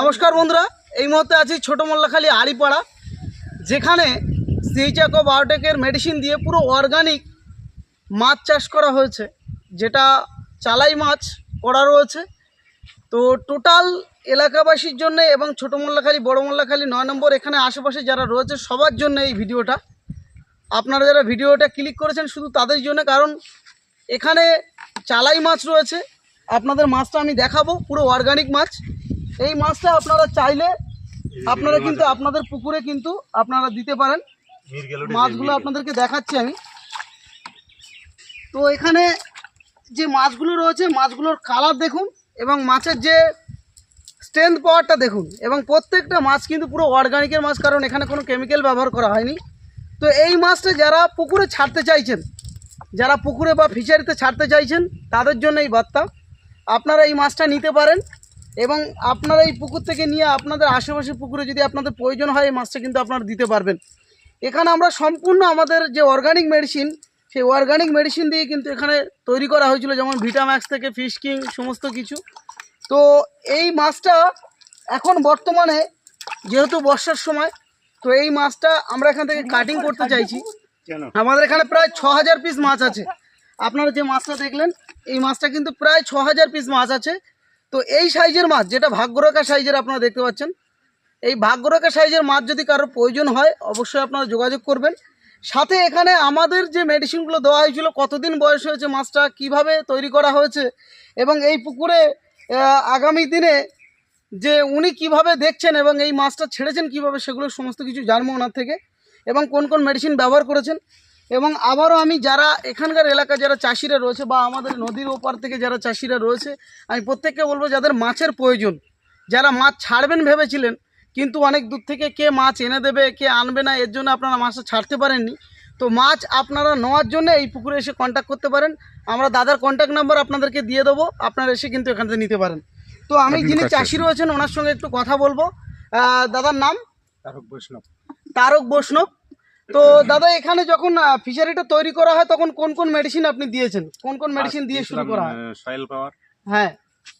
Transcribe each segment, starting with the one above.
নমস্কার বন্ধুরা, এই মুহূর্তে আছি ছোটো মোল্লাখালী আড়িপাড়া, যেখানে সিএইচাকো বায়োটেকের মেডিসিন দিয়ে পুরো অর্গানিক মাছ চাষ করা হয়েছে, যেটা চালাই মাছ করা রয়েছে। তো টোটাল এলাকাবাসীর জন্য এবং ছোটো মোল্লাখালী, বড় মোল্লাখালী নয় নম্বর এখানে আশেপাশে যারা রয়েছে, সবার জন্য এই ভিডিওটা। আপনারা যারা ভিডিওটা ক্লিক করেছেন শুধু তাদের জন্য, কারণ এখানে চালাই মাছ রয়েছে। আপনাদের মাছটা আমি দেখাবো, পুরো অর্গানিক মাছ। এই মাছটা আপনারা চাইলে আপনারা কিন্তু আপনাদের পুকুরে কিন্তু আপনারা দিতে পারেন। মাছগুলো আপনাদেরকে দেখাচ্ছি আমি। তো এখানে যে মাছগুলো রয়েছে মাছগুলোর কালার দেখুন এবং মাছের যে স্ট্রেংথ পাওয়ারটা দেখুন এবং প্রত্যেকটা মাছ কিন্তু পুরো অর্গানিকের মাছ কারণ এখানে কোনো কেমিক্যাল ব্যবহার করা হয়নি। তো এই মাছটা যারা পুকুরে ছাড়তে চাইছেন যারা পুকুরে বা ফিশারিতে ছাড়তে চাইছেন তাদের জন্য এই বার্তা আপনারা এই মাছটা নিতে পারেন। এবং আপনারা এই পুকুর থেকে নিয়ে আপনাদের আশেপাশে পুকুরে যদি আপনাদের প্রয়োজন হয় এই মাছটা কিন্তু আপনারা দিতে পারবেন। এখানে আমরা সম্পূর্ণ আমাদের যে অর্গানিক মেডিসিন সেই অর্গানিক মেডিসিন দিয়ে কিন্তু এখানে তৈরি করা হয়েছিল যেমন ভিটাম্যাক্স থেকে ফিশ কিং সমস্ত কিছু। তো এই মাছটা এখন বর্তমানে যেহেতু বর্ষার সময় তো এই মাছটা আমরা এখান থেকে কাটিং করতে চাইছি। আমাদের এখানে প্রায় ছ হাজার পিস মাছ আছে। আপনারা যে মাছটা দেখলেন এই মাছটা কিন্তু প্রায় ছ হাজার পিস মাছ আছে। তো এই সাইজের মাছ, যেটা ভাগ্যরেখা সাইজের আপনারা দেখতে পাচ্ছেন, এই ভাগ্যরেখা সাইজের মাছ যদি কারোর প্রয়োজন হয়, অবশ্যই আপনারা যোগাযোগ করবেন। সাথে এখানে আমাদের যে মেডিসিনগুলো দেওয়া হয়েছিল, কতদিন বয়স হয়েছে মাছটা, কীভাবে তৈরি করা হয়েছে, এবং এই পুকুরে আগামী দিনে যে উনি কীভাবে দেখছেন এবং এই মাছটা ছেড়েছেন কীভাবে, সেগুলো সমস্ত কিছু জানব ওনার থেকে, এবং কোন কোন মেডিসিন ব্যবহার করেছেন। এবং আবারও আমি যারা এখানকার এলাকা যারা চাষিরা রয়েছে বা আমাদের নদীর ওপার থেকে যারা চাষিরা রয়েছে আমি প্রত্যেককে বলব যাদের মাছের প্রয়োজন যারা মাছ ছাড়বেন ভেবেছিলেন কিন্তু অনেক দূর থেকে কে মাছ এনে দেবে কে আনবে না এর জন্য আপনারা মাছটা ছাড়তে পারেননি। তো মাছ আপনারা নেওয়ার জন্য এই পুকুরে এসে কন্ট্যাক্ট করতে পারেন। আমরা দাদার কন্ট্যাক্ট নাম্বার আপনাদেরকে দিয়ে দেবো আপনারা এসে কিন্তু এখান থেকে নিতে পারেন। তো আমি যিনি চাষি রয়েছেন ওনার সঙ্গে একটু কথা বলব। দাদার নাম? তারক বৈষ্ণব। তারক বৈষ্ণব। তো দাদা এখানে যখন ফিশারিটা তৈরি করা হয় তখন কোন কোন মেডিসিন আপনি দিয়েছেন? কোন কোন মেডিসিন দিয়ে শুরু করা হয়? সয়েল পাওয়ার হ্যাঁ।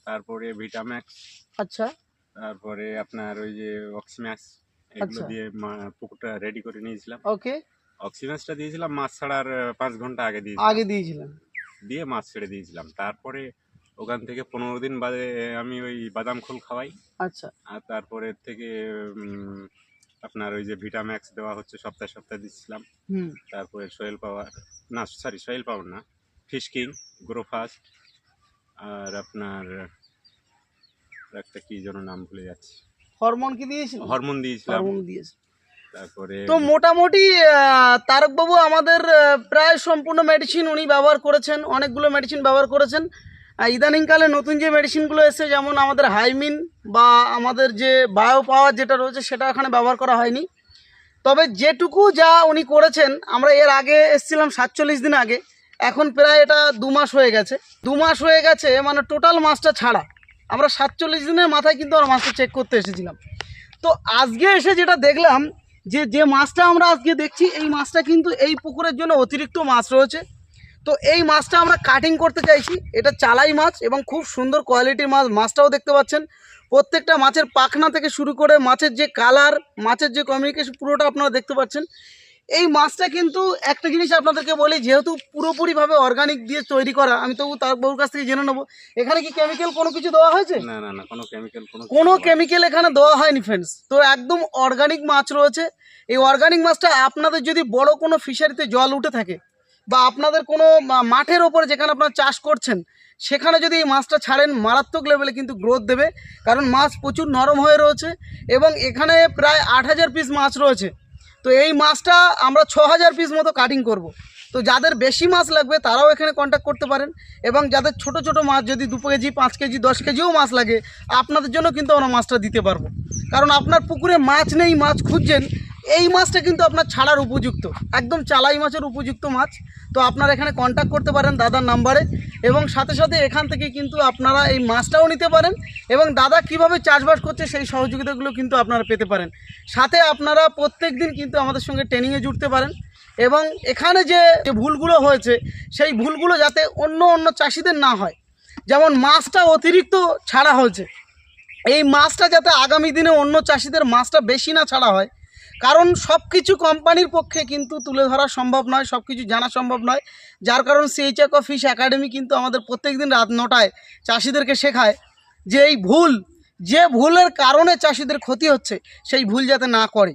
তারপরে ভিটাম্যাক্স আচ্ছা। তারপরে আপনার ওই যে অক্সিম্যাক্স এগুলো আচ্ছা। দিয়ে পুকুরটা রেডি করে নিয়েছিলাম। ওকে অক্সিম্যাক্সটা দিয়েছিলাম মাছ ছাড়ার পাঁচ ঘণ্টা আগে দিয়েছিলাম। আগে দিয়েছিলেন। দিয়ে মাছ ছেড়ে দিয়েছিলাম। তারপরে ওখান থেকে পনেরো দিন বাদে আমি ওই বাদাম খোল খাওয়াই। আচ্ছা। আর তারপরে থেকে আপনার ওই যে ভিটাম্যাক্স দেওয়া হচ্ছে সপ্তাহে সপ্তাহে দিচ্ছিলাম। তারপরে সয়েল পাওয়ার না সরি সয়েল পাওয়ার না ফিশ কিং গ্রোফাস্ট আর আপনার একটা কি যেন নাম ভুলে যাচ্ছি। হরমোন কি দিয়েছিলেন হরমোন দিয়েছিলাম। হরমোন তারপরে তো মোটামুটি তারকবাবু আমাদের প্রায় সম্পূর্ণ মেডিসিন উনি ব্যবহার করেছেন অনেকগুলো মেডিসিন ব্যবহার করেছেন। ইদানিংকালে নতুন যে মেডিসিনগুলো এসেছে, যেমন আমাদের হাইমিন বা আমাদের যে বায়ো পাওয়ার যেটা রয়েছে, সেটা এখানে ব্যবহার করা হয়নি। তবে যেটুকু যা উনি করেছেন, আমরা এর আগে এসেছিলাম সাতচল্লিশ দিন আগে, এখন প্রায় এটা দু মাস হয়ে গেছে। দু মাস হয়ে গেছে মানে টোটাল মাছটা ছাড়া। আমরা সাতচল্লিশ দিনের মাথায় কিন্তু আমরা মাছটা চেক করতে এসেছিলাম। তো আজকে এসে যেটা দেখলাম, যে যে মাছটা আমরা আজকে দেখছি, এই মাছটা কিন্তু এই পুকুরের জন্য অতিরিক্ত মাছ রয়েছে। তো এই মাছটা আমরা কাটিং করতে চাইছি। এটা চালাই মাছ এবং খুব সুন্দর কোয়ালিটির মাছ মাছটাও দেখতে পাচ্ছেন। প্রত্যেকটা মাছের পাখনা থেকে শুরু করে মাছের যে কালার মাছের যে কমিউনিকেশন পুরোটা আপনারা দেখতে পাচ্ছেন। এই মাছটা কিন্তু একটা জিনিস আপনাদেরকে বলি যেহেতু পুরোপুরিভাবে অর্গানিক দিয়ে তৈরি করা আমি তবু তার বউর কাছ থেকে জেনে নেব। এখানে কি কেমিক্যাল কোনো কিছু দেওয়া হয়েছে? না না না কোনো কেমিক্যাল কোনো কেমিক্যাল এখানে দেওয়া হয়নি ফ্রেন্ডস তো একদম অর্গানিক মাছ রয়েছে। এই অর্গানিক মাছটা আপনাদের যদি বড় কোনো ফিশারিতে জল উঠে থাকে বা আপনাদের কোনো মাঠের ওপরে যেখানে আপনারা চাষ করছেন, সেখানে যদি এই মাছটা ছাড়েন, মারাত্মক লেভেলে কিন্তু গ্রোথ দেবে। কারণ মাছ প্রচুর নরম হয়ে রয়েছে এবং এখানে প্রায় আট হাজার পিস মাছ রয়েছে। তো এই মাছটা আমরা ছ হাজার পিস মতো কাটিং করব। তো যাদের বেশি মাছ লাগবে, তারাও এখানে কন্ট্যাক্ট করতে পারেন এবং যাদের ছোট ছোট মাছ, যদি দু কেজি, পাঁচ কেজি, দশ কেজিও মাছ লাগে, আপনাদের জন্য কিন্তু আমরা মাছটা দিতে পারব। কারণ আপনার পুকুরে মাছ নেই, মাছ খুঁজছেন এই মাছটা কিন্তু আপনার ছাড়ার উপযুক্ত, একদম চালাই মাছের উপযুক্ত মাছ। তো আপনারা এখানে কন্ট্যাক্ট করতে পারেন দাদার নাম্বারে এবং সাথে সাথে এখান থেকে কিন্তু আপনারা এই মাছটাও নিতে পারেন এবং দাদা কীভাবে চাষবাস করছে সেই সহযোগিতাগুলো কিন্তু আপনারা পেতে পারেন। সাথে আপনারা প্রত্যেক দিন কিন্তু আমাদের সঙ্গে ট্রেনিংয়ে জুড়তে পারেন এবং এখানে যে ভুলগুলো হয়েছে, সেই ভুলগুলো যাতে অন্য অন্য চাষিদের না হয়। যেমন মাছটা অতিরিক্ত ছাড়া হয়েছে। এই মাছটা যাতে আগামী দিনে অন্য চাষিদের মাছটা বেশি না ছাড়া হয় কারণ সব কিছু কোম্পানির পক্ষে কিন্তু তুলে ধরা সম্ভব নয় সব কিছু জানা সম্ভব নয়। যার কারণ সিএইচএক ফিশ একাডেমি কিন্তু আমাদের প্রত্যেক দিন রাত নটায় চাষিদেরকে শেখায় যে এই ভুল, যে ভুলের কারণে চাষিদের ক্ষতি হচ্ছে, সেই ভুল যাতে না করে।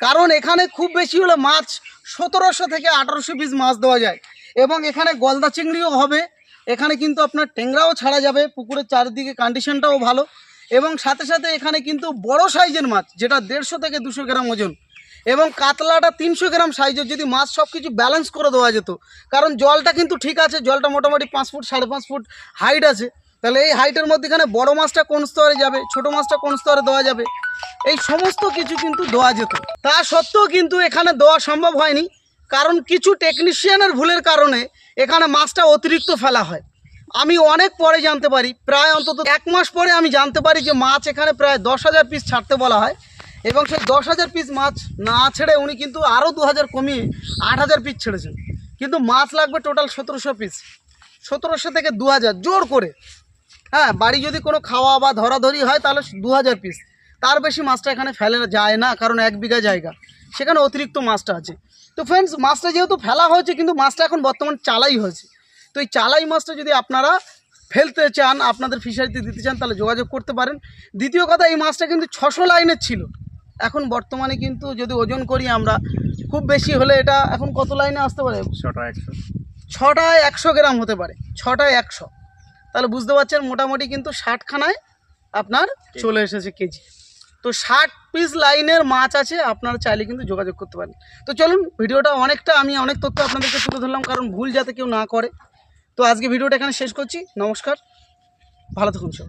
কারণ এখানে খুব বেশি হলে মাছ সতেরোশো থেকে আঠারোশো পিস মাছ দেওয়া যায় এবং এখানে গলদা চিংড়িও হবে। এখানে কিন্তু আপনার ট্যাংরাও ছাড়া যাবে, পুকুরের চারিদিকে কন্ডিশনটাও ভালো এবং সাথে সাথে এখানে কিন্তু বড় সাইজের মাছ, যেটা দেড়শো থেকে দুশো গ্রাম ওজন এবং কাতলাটা তিনশো গ্রাম সাইজের, যদি মাছ সব কিছু ব্যালেন্স করে দেওয়া যেত। কারণ জলটা কিন্তু ঠিক আছে, জলটা মোটামুটি পাঁচ ফুট, সাড়ে পাঁচ ফুট হাইট আছে। তাহলে এই হাইটের মধ্যে এখানে বড় মাছটা কোন স্তরে যাবে, ছোট মাছটা কোন স্তরে দেওয়া যাবে, এই সমস্ত কিছু কিন্তু দেওয়া যেত। তা সত্ত্বেও কিন্তু এখানে দেওয়া সম্ভব হয়নি, কারণ কিছু টেকনিশিয়ানের ভুলের কারণে এখানে মাছটা অতিরিক্ত ফেলা হয়। আমি অনেক পরে জানতে পারি, প্রায় অন্তত এক মাস পরে আমি জানতে পারি যে মাছ এখানে প্রায় দশ হাজার পিস ছাড়তে বলা হয়। এবং সেই দশ হাজার পিস মাছ না ছেড়ে উনি কিন্তু আরও দু হাজার কমিয়ে আট হাজার পিস ছেড়েছেন। কিন্তু মাছ লাগবে টোটাল সতেরোশো পিস সতেরোশো থেকে দু হাজার, জোর করে। হ্যাঁ বাড়ি যদি কোনো খাওয়া বা ধরাধরি হয় তাহলে দু হাজার পিস তার বেশি মাছটা এখানে ফেলে যায় না, কারণ এক বিঘা জায়গা। সেখানে অতিরিক্ত মাছটা আছে। তো ফ্রেন্ডস মাছটা যেহেতু ফেলা হয়েছে, কিন্তু মাছটা এখন বর্তমান চালাই হয়েছে। তো এই চালাই মাছটা যদি আপনারা ফেলতে চান, আপনাদের ফিশারিতে দিতে চান, তাহলে যোগাযোগ করতে পারেন। দ্বিতীয় কথা, এই মাছটা কিন্তু ছশো লাইনের ছিল। এখন বর্তমানে কিন্তু যদি ওজন করি আমরা খুব বেশি হলে এটা এখন কত লাইনে আসতে পারে? ছটা একশো। ছটায় একশো গ্রাম হতে পারে ছটায় একশো। তাহলে বুঝতে পারছেন মোটামুটি কিন্তু ষাটখানায় আপনার চলে এসেছে কেজি। তো ষাট পিস লাইনের মাছ আছে আপনারা চাইলে কিন্তু যোগাযোগ করতে পারেন। তো চলুন ভিডিওটা অনেকটা আমি অনেক তথ্য আপনাদেরকে তুলে ধরলাম কারণ ভুল যাতে কেউ না করে। তো আজকে ভিডিওটা এখানে শেষ করছি নমস্কার ভালো থাকুন সব